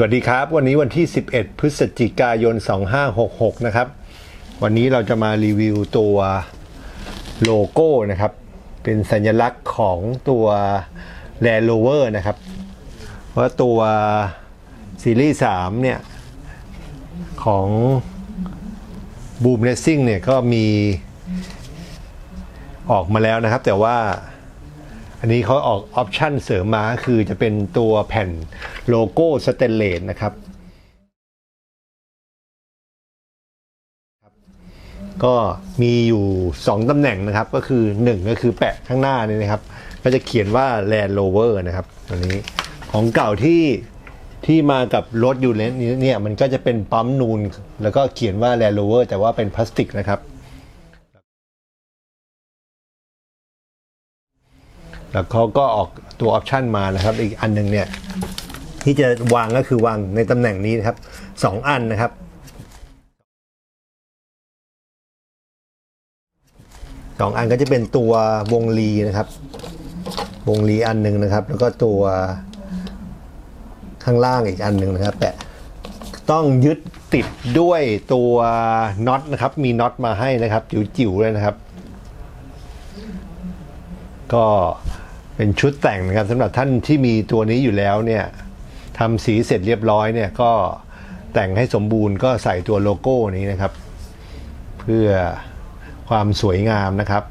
สวัสดีครับ วันนี้วันที่ 11 พฤศจิกายน 2566 นะครับ วันนี้เราจะมารีวิวตัวโลโก้นะครับ เป็นสัญลักษณ์ของตัว Land Rover นะครับเพราตัวซีรีส์3เนี่ย ของ Boom Racing เนี่ย ก็มีออกมาแล้วนะครับ แต่ว่า อันนี้เขาออกออปชันเสริมมาคือจะเป็นตัวแผ่นโลโก้สเตนเลสนะครับ ก็มีอยู่ 2ตำแหน่งนะครับ ก็คือ 1 ก็คือแปะข้างหน้านี่นะครับ ก็จะเขียนว่า Land Rover นะครับตัวนี้ของเก่าที่ที่มากับรถอยู่เลนเนี่ยมันก็จะเป็นปั๊มนูน แล้วก็เขียนว่า Land Rover แต่ว่าเป็นพลาสติกนะครับ แล้วเขาก็ออกตัวออปชันมานะครับ อีกอันหนึ่งเนี่ยที่จะวางก็คือวางในตำแหน่งนี้นะครับสองอันนะครับสองอันก็จะเป็นตัววงลีนะครับ วงลีอันหนึ่งนะครับ แล้วก็ตัวข้างล่างอีกอันหนึ่งนะครับแปะต้องยึดติดด้วยตัวน็อตนะครับ มีน็อตมาให้นะครับ จิ๋วๆเลยนะครับ ก็เป็นชุดแต่งนะครับสำหรับท่านที่มีตัวนี้อยู่แล้วเนี่ยทำสีเสร็จเรียบร้อยเนี่ยก็แต่งให้สมบูรณ์ก็ใส่ตัวโลโก้นี้นะครับ เพื่อความสวยงามนะครับ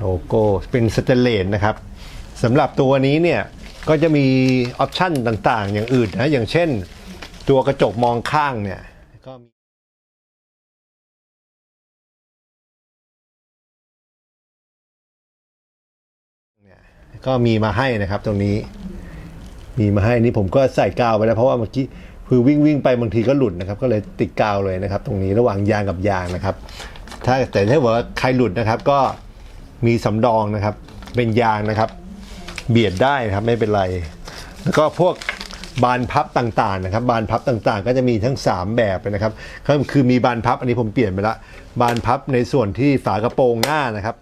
โลโก้เป็นสเตเลสนะครับสำหรับตัวนี้เนี่ยก็จะมีออปชันต่างๆ อย่างอื่นนะอย่างเช่น ตัวกระจกมองข้างเนี่ยก็มี ก็มีมาให้นะครับ ตรงนี้ มีมาให้นี่ผมก็ใส่กาวไปแล้วเพราะว่าเมื่อกี้คือวิ่งวิ่งไปบางทีก็หลุดนะครับ ก็เลยติดกาวเลยนะครับ ตรงนี้ระหว่างยางกับยางนะครับ ถ้าแต่ถ้าว่าใครหลุดนะครับ ก็มีสำรองนะครับ เป็นยางนะครับ เบียดได้นะครับไม่เป็นไร แล้วก็พวกบานพับต่างๆนะครับ บานพับต่างๆ ก็จะมีทั้ง 3 แบบนะครับก็คือมีบานพับอันนี้ผมเปลี่ยนไปละบานพับในส่วนที่ฝากระโปรงหน้านะครับ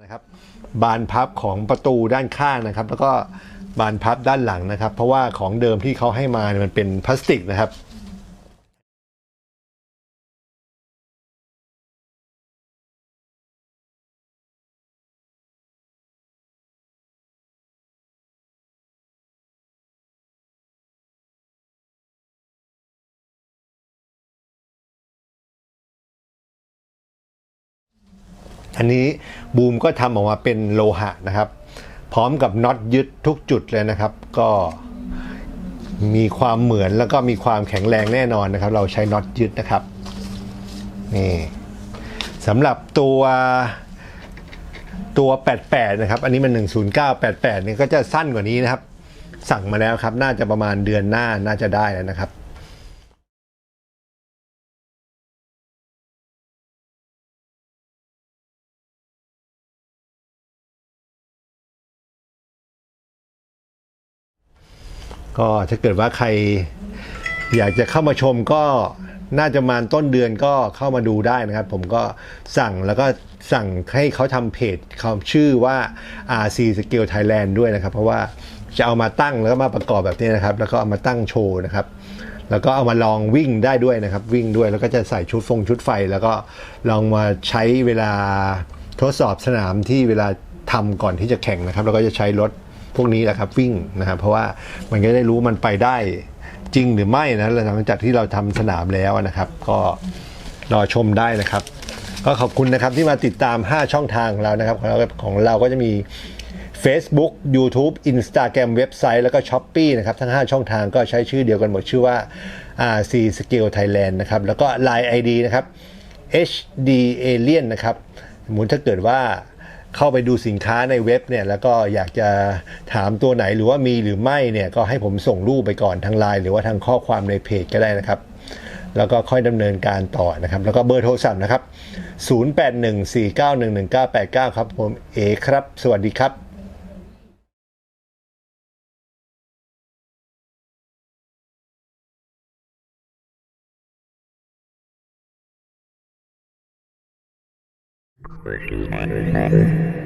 นะครับบานพับของประตูด้านข้างนะครับ แล้วก็บานพับด้านหลังนะครับ เพราะว่าของเดิมที่เขาให้มาเนี่ยมันเป็นพลาสติกนะครับ อันนี้บูมก็ทำออกมาเป็นโลหะนะครับ พร้อมกับน็อตยึดทุกจุดเลยนะครับ ก็มีความเหมือนแล้วก็มีความแข็งแรงแน่นอนนะครับ เราใช้น็อตยึดนะครับนี่สำหรับตัวตัว 88 นะครับ อันนี้มัน 10988นี่ก็จะสั้นกว่านี้นะครับ สั่งมาแล้วครับ น่าจะประมาณเดือนหน้า น่าจะได้แล้วนะครับ ก็ถ้าเกิดว่าใครอยากจะเข้ามาชมก็น่าจะมาต้นเดือนก็เข้ามาดูได้นะครับ ผมก็สั่งแล้วก็สั่งให้เขาทำเพจเขาชื่อว่า RC Scale Thailand ด้วยนะครับ เพราะว่าจะเอามาตั้งแล้วก็มาประกอบแบบนี้นะครับ แล้วก็เอามาตั้งโชว์นะครับ แล้วก็เอามาลองวิ่งได้ด้วยนะครับ วิ่งด้วยแล้วก็จะใส่ชุดฟงชุดไฟ แล้วก็ลองมาใช้เวลาทดสอบสนามที่เวลาทำก่อนที่จะแข่งนะครับ แล้วก็จะใช้รถ พวกนี้แหละครับวิ่งนะครับเพราะว่ามันก็ได้รู้มันไปได้จริงหรือไม่นะหลังจากที่เราทำสนามแล้วนะครับ ก็รอชมได้นะครับ ก็ขอบคุณนะครับที่มาติดตาม 5 ช่องทางของเรานะครับของเราของเราก็จะมี Facebook YouTube Instagram เว็บไซต์แล้วก็ s h อ p e e นะครับ ทั้ง 5 ช่องทางก็ใช้ชื่อเดียวกันหมดชื่อว่า RC Scale Thailand นะครับ แล้วก็ Line ID นะครับ HD Alien นะครับ สมมติถ้าเกิดว่า เข้าไปดูสินค้าในเว็บเนี่ยแล้วก็อยากจะถามตัวไหนหรือว่ามีหรือไม่เนี่ยก็ให้ผมส่งรูปไปก่อนทางไลน์หรือว่าทางข้อความในเพจก็ได้นะครับ แล้วก็ค่อยดำเนินการต่อนะครับ แล้วก็เบอร์โทรศัพท์นะครับ 0814911989 ครับผมเอครับ สวัสดีครับ Which is my better.